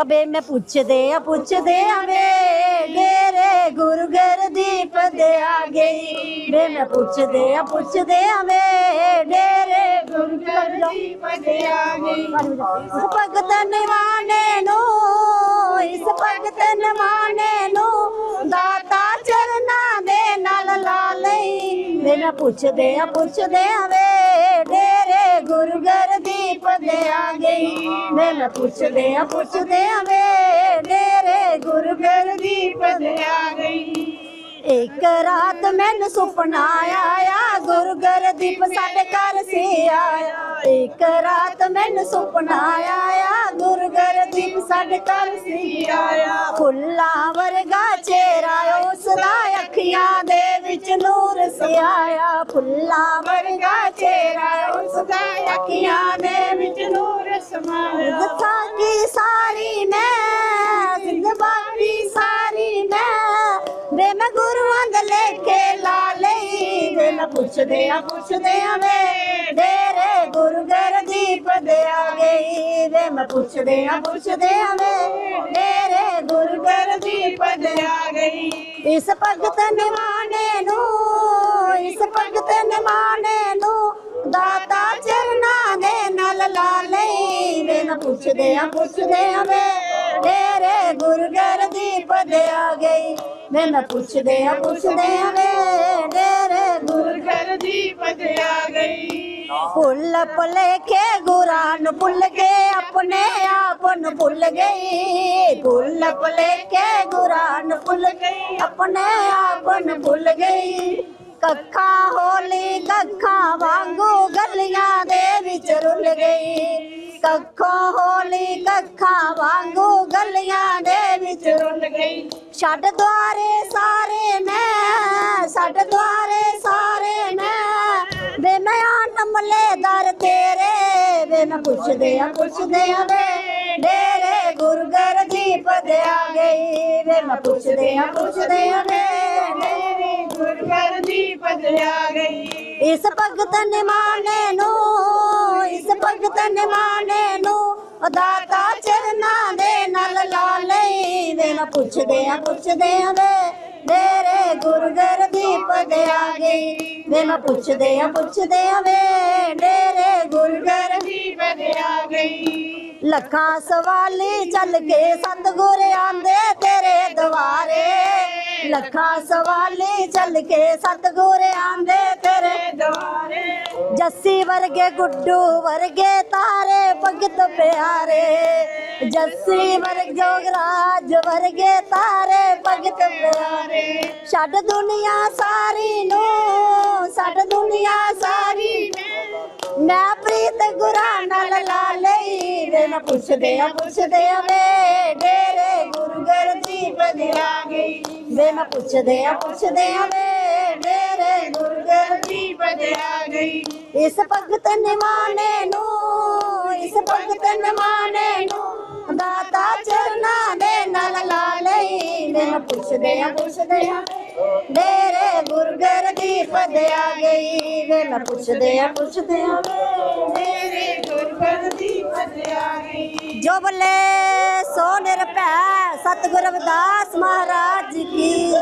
ਅਬੇ ਮੈਂ ਪੁੱਛਦੇ ਆ ਪੁੱਛਦੇ ਆ ਵੇ ਡੇਰੇ ਗੁਰੂ ਗਰਦੀਪ ਦੇ ਆ ਗਈ। ਵੇ ਮੈਂ ਪੁੱਛਦੇ ਆ ਪੁੱਛਦੇ ਆ ਵੇ ਡੇਰੇ ਗੁਰੂ ਗਰਦੀਪ ਦੇ ਆ ਗਈ। ਇਸ ਭਗਤ ਨਿਵਾਣੇ ਨੂੰ, ਇਸ ਭਗਤ ਨਿਵਾਣੇ ਨੂੰ ਦਾਤਾ ਚਰਨਾਂ ਦੇ ਨਾਲ ਲਾ ਲਈ। ਵੇ ਮੈਂ ਪੁੱਛਦੇ ਆ ਪੁੱਛਦੇ ਆ ਵੇ ਗੁਰੂ ਗਰਦੀਪ ਦੇ ਆ ਗਈ। ਵੇ ਮੈਂ ਪੁੱਛਦੇ ਆ ਪੁੱਛਦੇ ਆ ਵੇ ਡੇਰੇ ਗੁਰੂ ਗਰਦੀਪ ਦੇ ਆ ਗਈ। ਇੱਕ ਰਾਤ ਮੈਨੂੰ ਸੁਪਨਾ ਆਇਆ, ਗੁਰੂ ਗਰਦੀਪ ਸਾਡੇ ਘਰ ਸੀ ਆਇਆ। ਇੱਕ ਰਾਤ ਮੈਨੂੰ ਸੁਪਨਾ ਆਇਆ, ਗੁਰੂ ਗਰਦੀਪ ਸਾਡੇ ਘਰ ਸੀ ਆਇਆ। ਫੁੱਲਾਂ ਵਰਗਾ ਚਿਹਰਾ ਉਸ ਦਾ ਅੱਖੀਆਂ ਦੇ ਵਿੱਚ ਨੂਰ ਸੀ ਆਇਆ ਫੁੱਲਾਂ ਵਰਗਾ ਚਿਹਰਾ ਉਸ ਦਾ ਅੱਖੀਆਂ ਦੇ ਵਿੱਚ ਨੂਰ ਸਮਾਇਆ। ਦੱਸਾਂ ਕੀ ਸਾਰੀ ਮੈਂ ਜ਼ਿੰਦਗੀ ਸਾਰੀ ਮੈਂ ਵੇ ਮੈਂ ਗੁਰੂਆਂ ਦੇ ਲੇਖੇ ਲਾ ਲਈ। ਵੇ ਮੈਂ ਪੁੱਛਦੇ ਆ ਪੁੱਛਦੇ ਆ ਵੇ, ਡੇਰੇ ਗੁਰੂ ਗਰਦੀਪ ਦੇ ਆ ਗਈ। ਵੇ ਮੈਂ ਪੁੱਛਦੇ ਆ ਪੁੱਛਦੇ ਆ ਵੇ, ਡੇਰੇ ਗੁਰੂ ਗਰਦੀਪ ਦੇ ਆ ਗਈ। ਇਸ ਭਗਤ ਨਿਮਾਣੇ ਨੂੰ, ਇਸ ਭਗਤ ਨਿਮਾਣੇ ਨੂੰ ਦਾਤਾ ਚਰਨਾਂ ਦੇ ਨਾਲ ਲਾ ਲਈ ਪੁੱਛਦੇ ਆ ਪੁੱਛਦੇ ਆ ਵੇ, ਡੇਰੇ ਗੁਰੂ ਗਰਦੀਪ ਦੇ ਆ ਗਈ। ਵੇ ਮੈਂ ਪੁੱਛਦੇ ਆ ਪੁੱਛਦੇ ਆ ਵੇ, ਡੇਰੇ ਗੁਰੂ ਗਰਦੀਪ ਦੇ ਆ ਗਈ। ਭੁੱਲ ਭੁਲੇਖੇ ਗੁਰਾਂ ਭੁੱਲ ਗਏ ਆਪਣੇ ਆਪ ਨੂੰ ਭੁੱਲ ਗਈ। ਫੁੱਲ ਭੁੱਲ ਭੁਲੇਖੇ ਗੁਰਾਂ ਭੁੱਲ ਗਈ, ਆਪਣੇ ਆਪ ਭੁੱਲ ਗਈ। ਕੱਖਾਂ ਹੋਲੀ, ਕੱਖਾਂ ਵਾਂਗੂ ਗਲੀਆਂ ਦੇ ਵਿੱਚ ਰੁੱਲ ਗਈ। ਕੱਖੋਂ ਹੋਲੀ, ਕੱਖਾਂ ਵਾਂਗੂ ਗਲੀਆਂ ਦੇ ਵਿੱਚ ਰੁੱਲ ਗਈ। ਛੱਡ ਦੁਆਰੇ ਸਾਰੇ ਮੈਂ, ਛੱਡ ਦੁਆਰੇ ਸਾਰੇ ਮੈਂ। ਵੇ ਮੈਂ ਆ ਨਮਲੇ ਦਰ ਤੇਰੇ, ਵੇ ਮੈਂ ਪੁੱਛਦੇ ਆ ਪੁੱਛਦੇ ਆ ਵੇ। ਡੇਰੇ ਗੁਰੂ ਗਰਦੀਪ ਦੇ ਆ ਗਈ। ਵੇ ਪੁੱਛਦੇ ਆ ਪੁੱਛਦੇ ਆ ਮੇਰੇ ਗੁਰ ਗਰਦੀਪ ਦੇ ਗਈ। ਇਸ ਭਗਤ ਨਿਮਾਣੇ ਨੂੰ, ਇਸ ਭਗਤ ਨਿਮਾਣੇ ਨੂੰ ਦਾਤਾ ਚਰਨਾਂ ਦੇ ਨਾਲ ਲਾ ਲਈ ਵੇ। ਮੈਂ ਪੁੱਛਦੇ ਆ ਪੁੱਛਦੇ ਆ ਵੇ ਡੇਰੇ ਗੁਰੂ ਗਰਦੀਪ ਦੇ ਆ ਗਈ। ਵੇ, ਮੈਂ ਪੁੱਛਦੇ ਆ ਪੁੱਛਦੇ ਆ ਵੇ ਡੇਰੇ ਗੁਰੂ ਗਰਦੀਪ ਗਰਦੀਪ ਗਈ। ਲੱਖਾਂ ਸਵਾਲੀ ਚੱਲ ਕੇ ਸਤਗੁਰ ਆਂਦੇ ਤੇਰੇ ਲੱਖਾਂ ਸਵਾਲੀ ਚੱਲ ਕੇ ਸਤਗੁਰ ਆਂਦੇ ਤੇਰੇ। ਦੁਆਰੇ ਜੱਸੀ ਵਰਗੇ, ਗੁੱਡੂ ਵਰਗੇ ਤਾਰੇ, ਭਗਤ ਪਿਆਰੇ। ਜੱਸੀ ਵਰਗ ਜੋਗਰਾਜ ਵਰਗੇ ਤਾਰੇ, ਭਗਤ ਪਿਆਰੇ। ਛੱਡ ਦੁਨੀਆ ਸਾਰੀ ਨੂੰ ਮੈਂ ਪ੍ਰੀਤ ਗੁਰਾਂ ਨਾਲ ਲਾ ਲਈ ਵੇ, ਮੈਂ ਪੁੱਛਦੇ ਆ ਪੁੱਛਦੇ ਆ ਵੇ, ਡੇਰੇ ਗੁਰੂ ਗਰਦੀਪ ਦੇ ਆ ਗਈ। ਵੇ, ਮੈਂ ਪੁੱਛਦੇ ਆ ਪੁੱਛਦੇ ਆ ਵੇ, ਡੇਰੇ ਗੁਰੂ ਗਰਦੀਪ ਗਰਦੀਪ ਆ ਗਈ। ਇਸ ਭਗਤ ਨਿਮਾਣੇ ਨੂੰ, ਇਸ ਭਗਤ ਨਿਮਾਣੇ ਨੂੰ ਦਾਤਾ ਚਰਨਾਂ ਦੇ ਨਾਲ ਲਾ ਲਈ ਵੇ, ਮੈਂ ਪੁੱਛਦੇ ਆ ਪੁੱਛਦੇ ਆ ਡੇਰੇ ਗੁਰਗਰਦੀਪ ਦੇ ਆ ਗਈ ਵੇ ਮੈਂ ਪੁੱਛਦੇ ਆ ਪੁੱਛਦੇ ਆ ਮੇਰੇ ਗੁਰ ਗਰਦੀਪ ਦੇ ਆ ਗਈ। ਜੋ ਬੱਲੇ ਸੋ ਨਿਰਭੈ ਸਤਿਗੁਰ ਰਵਿਦਾਸ ਮਹਾਰਾਜ ਕੀ।